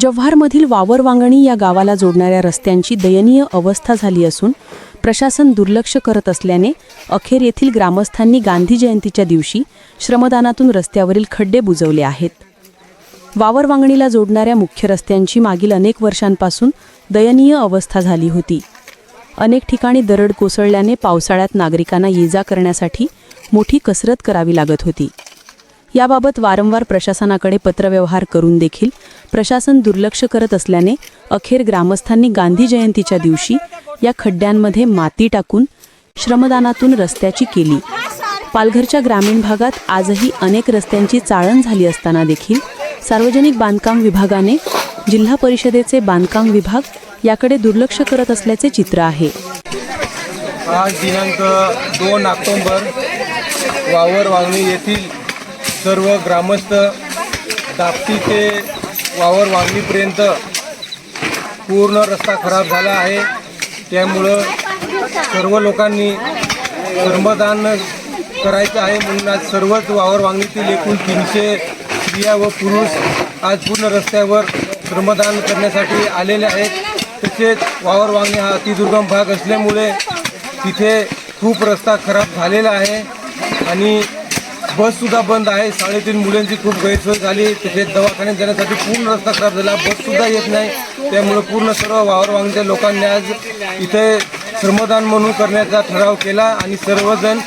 जव्हारमधील वावरवांगणी या गावाला जोडणाऱ्या रस्त्यांची दयनीय अवस्था झाली असून प्रशासन दुर्लक्ष करत असल्याने अखेर येथील ग्रामस्थांनी गांधी जयंतीच्या दिवशी श्रमदानातून रस्त्यावरील खड्डे बुजवले आहेत. वावरवांगणीला जोडणाऱ्या मुख्य रस्त्यांची मागील अनेक वर्षांपासून दयनीय अवस्था झाली होती. अनेक ठिकाणी दरड कोसळल्याने पावसाळ्यात नागरिकांना ये जा करण्यासाठी मोठी कसरत करावी लागत होती. याबाबत वारंवार प्रशासनाकडे पत्रव्यवहार करून देखील प्रशासन दुर्लक्ष करत असल्याने अखेर ग्रामस्थांनी गांधी जयंतीच्या दिवशी या खड्ड्यांमध्ये माती टाकून श्रमदानातून रस्त्याची केली. पालघरच्या ग्रामीण भागात आजही अनेक रस्त्यांची चाळण झाली असताना देखील सार्वजनिक बांधकाम विभागाने जिल्हा परिषदेचे बांधकाम विभाग याकडे दुर्लक्ष करत असल्याचे चित्र आहे. आज दिनांक दोन ऑक्टोंबर वावर वावणी येथील सर्व ग्रामस्थ दापटी ते वावर वांगणीपर्यंत पूर्ण रस्ता खराब झाला आहे. त्यामुळं सर्व लोकांनी कर्मदान करायचं आहे म्हणून आज सर्वच वावर वांगणीतील एकूण तीनशे स्त्रिया व पुरुष आज पूर्ण रस्त्यावर श्रमदान करण्यासाठी आलेले आहेत. तसेच वावर वांगणी हा अतिदुर्गम भाग असल्यामुळे तिथे खूप रस्ता खराब झालेला आहे. आणि बससुद्धा बंद आहे. साडेतीन मुलांची खूप गैरसोय झाली. तिथे दवाखान्यात जाण्यासाठी पूर्ण रस्ता खराब झाला. बससुद्धा येत नाही. त्यामुळे पूर्ण सर्व वावर वांगच्या लोकांनी आज इथे श्रमदान म्हणून करण्याचा ठराव केला आणि सर्वजण